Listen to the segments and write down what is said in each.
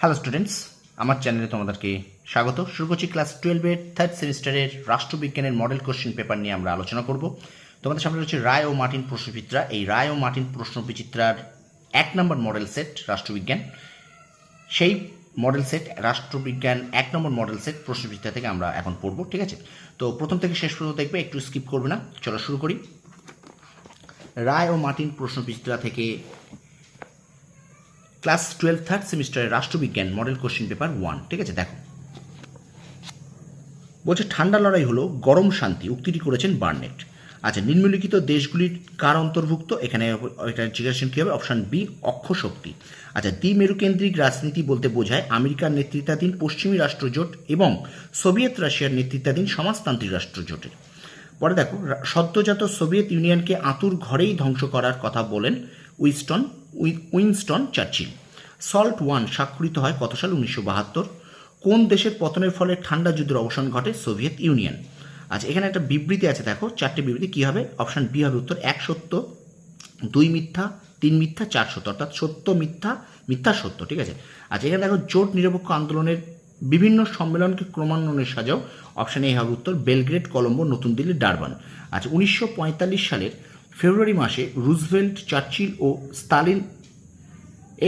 Hello students আমার চ্যানেলে তোমাদেরকে স্বাগত। শুরু করছি ক্লাস টুয়েলভের থার্ড সেমিস্টারের রাষ্ট্রবিজ্ঞানের মডেল কোশ্চেন পেপার নিয়ে আমরা আলোচনা করব। তোমাদের সামনে রয়েছে রায় ও মার্টিন প্রশ্নবিচিত্রা। এই রায় ও মার্টিন প্রশ্নবিচিত্রার এক নম্বর মডেল সেট রাষ্ট্রবিজ্ঞান। সেই মডেল সেট রাষ্ট্রবিজ্ঞান এক নম্বর মডেল সেট প্রশ্নবিচিত্রা থেকে আমরা এখন পড়ব, ঠিক আছে? তো প্রথম থেকে শেষ পর্যন্ত দেখবে, একটু স্কিপ করবে না। চলো শুরু করি। রায় ও মার্টিন প্রশ্নবিচিত্রা থেকে ক্লাস টুয়েলভ থার্ড সেমিস্টারের রাষ্ট্রবিজ্ঞান মডেল কোশ্চেন পেপার ওয়ান। ঠিক আছে, দেখো। বলছে, ঠান্ডা লড়াই হলো গরম শান্তি। উক্তিটি করেছেন বার্নেট। আচ্ছা নিম্নলিখিত দেশগুলির কার অন্তর্ভুক্ত? এখানে এটা জিজ্ঞাসা কী হবে? অপশান বি, অক্ষ শক্তি। আচ্ছা দ্বিমেরুকেন্দ্রিক রাজনীতি বলতে বোঝায় আমেরিকার নেতৃত্বাধীন পশ্চিমী রাষ্ট্রজোট এবং সোভিয়েত রাশিয়ার নেতৃত্বাধীন সমাজতান্ত্রিক রাষ্ট্রজোটের। পরে দেখো, সদ্যজাত সোভিয়েত ইউনিয়নকে আতুর ঘরেই ধ্বংস করার কথা বলেন উইস্টন উই- উইনস্টন চার্চিল। সল্ট ওয়ান স্বাক্ষরিত হয় কত সাল? উনিশশো বাহাত্তর। কোন দেশের পতনের ফলে ঠান্ডা যুদ্ধের অবসান ঘটে? Soviet Union. আচ্ছা এখানে একটা বিবৃতি আছে, দেখো, চারটে বিবৃতি, কী হবে? অপশান বি হবে উত্তর, এক সত্য, দুই মিথ্যা, তিন মিথ্যা, চার সত্য, অর্থাৎ সত্য, মিথ্যা মিথ্যা, সত্য, ঠিক আছে? আচ্ছা এখানে দেখো, জোট নিরপেক্ষ আন্দোলনের বিভিন্ন সম্মেলনকে ক্রমান্বয়ে সাজাও। অপশান এ হবে উত্তর, বেলগ্রেড, কলম্বো, নতুন দিল্লি, ডারবান। আচ্ছা উনিশশো পঁয়তাল্লিশ সালের ফেব্রুয়ারি মাসে রুজভেল্ট, চার্চিল ও স্তালিন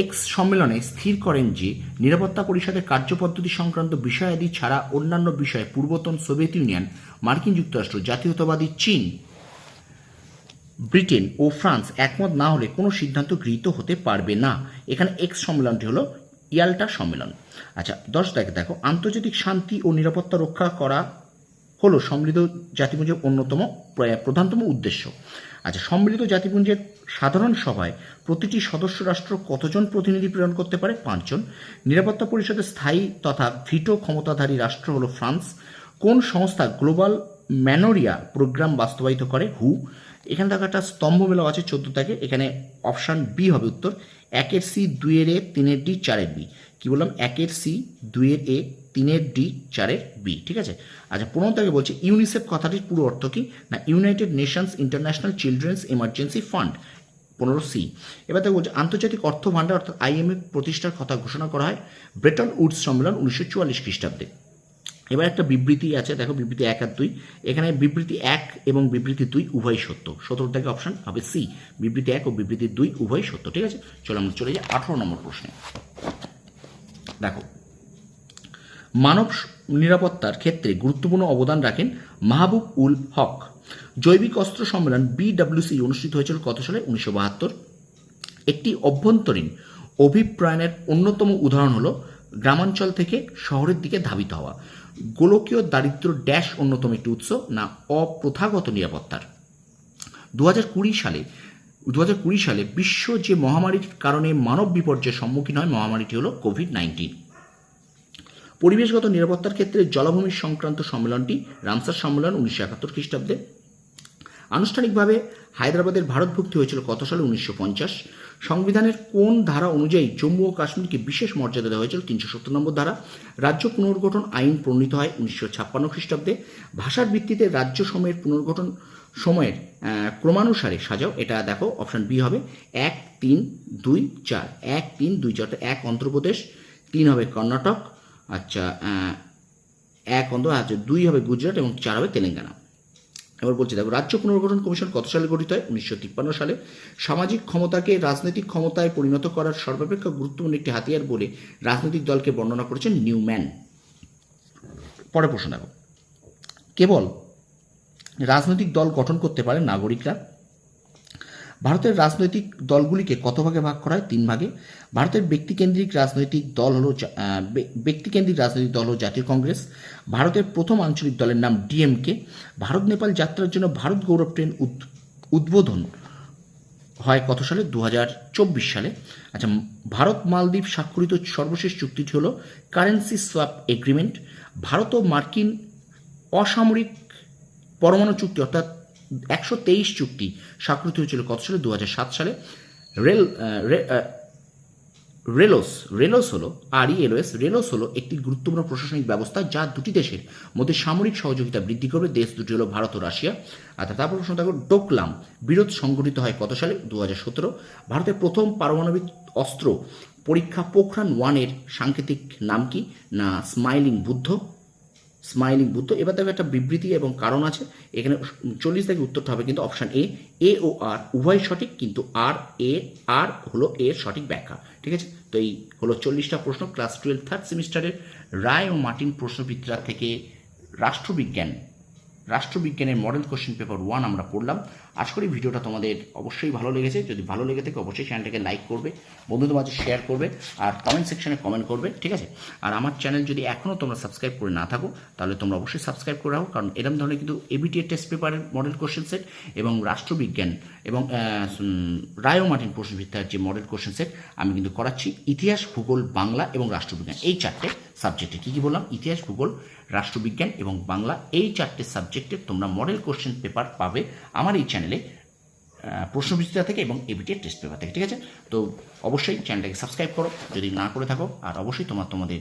এক্স সম্মেলনে স্থির করেন যে, নিরাপত্তা পরিষদের কার্যপদ্ধতি সংক্রান্ত বিষয়াদি ছাড়া অন্যান্য বিষয়ে পূর্বতন সোভিয়েত ইউনিয়ন, মার্কিন যুক্তরাষ্ট্র, জাতীয়তাবাদী চীন, ব্রিটেন ও ফ্রান্স একমত না হলে কোনো সিদ্ধান্ত গৃহীত হতে পারবে না। এখানে এক্স সম্মেলনটি হলো ইয়াল্টা সম্মেলন। আচ্ছা দশ দেখে দেখো আন্তর্জাতিক শান্তি ও নিরাপত্তা রক্ষা করা হলো সম্মিলিত জাতিপুঞ্জের অন্যতম প্রধানতম উদ্দেশ্য। আচ্ছা সম্মিলিত জাতিপুঞ্জের সাধারণ সভায় প্রতিটি সদস্য রাষ্ট্র কতজন প্রতিনিধি প্রেরণ করতে পারে? পাঁচজন। নিরাপত্তা পরিষদের স্থায়ী তথা ভিটো ক্ষমতাধারী রাষ্ট্র হল ফ্রান্স। কোন সংস্থা গ্লোবাল ম্যানোরিয়া প্রোগ্রাম বাস্তবায়িত করে? হু। এখানে দেখো একটা স্তম্ভ মেলাও আছে চোদ্দ থেকে এখানে অপশান বি হবে উত্তর। একের সি, দুইয়ের এ, তিনের ডি, চারের বি কি বললাম? একের সি, দুইয়ের এ তিনের ডি, চারের বি, ঠিক আছে? আচ্ছা পনেরো থেকে বলছে ইউনিসেফ কথাটির পুরো অর্থ কি? না United Nations International Children's Emergency Fund পনেরো সি। এবার দেখো বলছে, আন্তর্জাতিক অর্থ ভাণ্ডার অর্থাৎ আইএমএফ প্রতিষ্ঠার কথা ঘোষণা করা হয় ব্রেটন উডস সম্মেলন উনিশশো চুয়াল্লিশ খ্রিস্টাব্দে। এবার একটা বিবৃতি আছে, দেখো বিবৃতি এক আর দুই। এখানে বিবৃতি এক এবং বিবৃতি দুই উভয় সত্য। সতেরো থেকে অপশন হবে সি। বিবৃতি এক ও বিবৃতি দুই উভয় সত্য, ঠিক আছে? চলো আমরা চলে যাই আঠারো নম্বর প্রশ্নে। দেখো মানব নিরাপত্তার ক্ষেত্রে গুরুত্বপূর্ণ অবদান রাখেন মাহবুব উল হক। জৈবিক অস্ত্র সম্মেলন বিডব্লিউসি অনুষ্ঠিত হয়েছিল কত সালে? উনিশশো বাহাত্তর। একটি অভ্যন্তরীণ অভিপ্রায়নের অন্যতম উদাহরণ হলো গ্রামাঞ্চল থেকে শহরের দিকে ধাবিত হওয়া। গোলকীয় দারিদ্র ড্যাশ অন্যতম একটি উৎস, না অপ্রথাগত নিরাপত্তার। দু সালে দু সালে বিশ্ব যে মহামারীর কারণে মানব বিপর্যয়ের সম্মুখীন হয় মহামারীটি হলো কোভিড নাইন্টিন পরিবেশগত নিরাপত্তার ক্ষেত্রে জলাভূমি সংক্রান্ত সম্মেলনটি রামসার সম্মেলন উনিশশো একাত্তর খ্রিস্টাব্দে। আনুষ্ঠানিকভাবে হায়দ্রাবাদের ভারতভুক্তি হয়েছিল কত সালে? উনিশশো পঞ্চাশ। সংবিধানের কোন ধারা অনুযায়ী জম্মু ও কাশ্মীরকে বিশেষ মর্যাদা দেওয়া হয়েছিল? তিনশো সত্তর নম্বর ধারা। রাজ্য পুনর্গঠন আইন প্রণীত হয় উনিশশো ছাপ্পান্ন খ্রিস্টাব্দে। ভাষার ভিত্তিতে রাজ্য সময়ের পুনর্গঠন সময়ের ক্রমানুসারে সাজাও। এটা দেখো, অপশন বি হবে। এক, তিন, দুই, চার। এক, তিন, দুই, চার। এক অন্ধ্রপ্রদেশ, তিন হবে কর্ণাটক। আচ্ছা এক অন্ধ্র আচ্ছা দুই হবে গুজরাট এবং চার হবে তেলেঙ্গানা। এবার বলছি, দেখো, রাজ্য পুনর্গঠন কমিশন কত সালে গঠিত হয়? উনিশশো তিপ্পান্ন সালে। সামাজিক ক্ষমতাকে রাজনৈতিক ক্ষমতায় পরিণত করার সর্বাপেক্ষা গুরুত্বপূর্ণ একটি হাতিয়ার বলে রাজনৈতিক দলকে বর্ণনা করেছেন নিউম্যান। পরে প্রশ্ন দেখো, কেবল রাজনৈতিক দল গঠন করতে পারে নাগরিকরা ভারতের রাজনৈতিক দলগুলিকে কত ভাগে ভাগ করা হয়? তিন ভাগে। ভারতের ব্যক্তিকেন্দ্রিক রাজনৈতিক দল হলো ব্যক্তিকেন্দ্রিক রাজনৈতিক দল হলো জাতীয় কংগ্রেস। ভারতের প্রথম আঞ্চলিক দলের নাম ডিএমকে। ভারত নেপাল যাত্রার জন্য ভারত গৌরব ট্রেন উদ- উদ্বোধন হয় কত সালে? দু হাজার চব্বিশ সালে। আচ্ছা ভারত মালদ্বীপ স্বাক্ষরিত সর্বশেষ চুক্তিটি হলো কারেন্সি সোয়াপ এগ্রিমেন্ট। ভারত ও মার্কিন অসামরিক পরমাণু চুক্তি অর্থাৎ একশো তেইশ চুক্তি স্বাক্ষরিত হয়েছিল কত সালে? দু হাজার সাত সালে। রেল রেলোস রেলোস হলো আর এলওএস রেলোস হলো একটি গুরুত্বপূর্ণ প্রশাসনিক ব্যবস্থা যা দুটি দেশের মধ্যে সামরিক সহযোগিতা বৃদ্ধি করবে। দেশ দুটি হলো ভারত ও রাশিয়া। আচ্ছা তারপর প্রশ্ন থাকবে ডোকলাম বিরোধ সংগঠিত হয় কত সালে? দু হাজার সতেরো। ভারতের প্রথম পারমাণবিক অস্ত্র পরীক্ষা পোখরান ওয়ানের সাংকেতিক নাম কি? না, স্মাইলিং বুদ্ধ। স্মাইলিং বুদ্ধ। এবার দেখো একটা বিবৃতি এবং কারণ আছে। এখানে চল্লিশ থেকে উত্তরটা হবে কিন্তু অপশান এ এ ও আর উভয় সঠিক কিন্তু আর এ আর হলো এর সঠিক ব্যাখ্যা। ঠিক আছে? তো এই হলো চল্লিশটা প্রশ্ন ক্লাস টুয়েলভ থার্ড সেমিস্টারের রায় ও মার্টিন প্রশ্নবিদ্যা থেকে রাষ্ট্রবিজ্ঞান রাষ্ট্রবিজ্ঞানের মডেল কোশ্চেন পেপার ওয়ান আমরা পড়লাম। আশা করি ভিডিওটা তোমাদের অবশ্যই ভালো লেগেছে। যদি ভালো লেগে থাকে, অবশ্যই চ্যানেলটাকে লাইক করবে, বন্ধুদের মাঝে শেয়ার করবে, আর কমেন্ট সেকশনে কমেন্ট করবে, ঠিক আছে? আর আমার চ্যানেল যদি এখনও তোমরা সাবস্ক্রাইব করে না থাকো, তাহলে তোমরা অবশ্যই সাবস্ক্রাইব করে রাখো, কারণ এরকম ধরনের কিন্তু এবিটিএ টেস্ট পেপারের মডেল কোশ্চেন সেট এবং রাষ্ট্রবিজ্ঞান এবং রায় মার্টিন প্রশ্নবিদ্যার যে মডেল কোশ্চেন সেট আমি কিন্তু করাচ্ছি। ইতিহাস, ভূগোল, বাংলা এবং রাষ্ট্রবিজ্ঞান, এই চারটে সাবজেক্টে কী কী বললাম? ইতিহাস, ভূগোল, রাষ্ট্রবিজ্ঞান এবং বাংলা, এই চারটে সাবজেক্টে তোমরা মডেল কোশ্চেন পেপার পাবে আমার এই চ্যানেলে প্রশ্ন প্রশ্নবিচিত্রা থেকে এবং এবিটিএ টেস্ট পেপার থেকে, ঠিক আছে? তো অবশ্যই চ্যানেলটাকে সাবস্ক্রাইব করো, যদি না করে থাকো, আর অবশ্যই তোমার, তোমাদের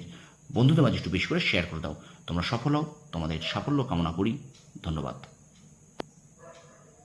বন্ধুদের মাঝে একটু বেশি করে শেয়ার করে দাও। তোমরা সফল হও, তোমাদের সাফল্য কামনা করি, ধন্যবাদ।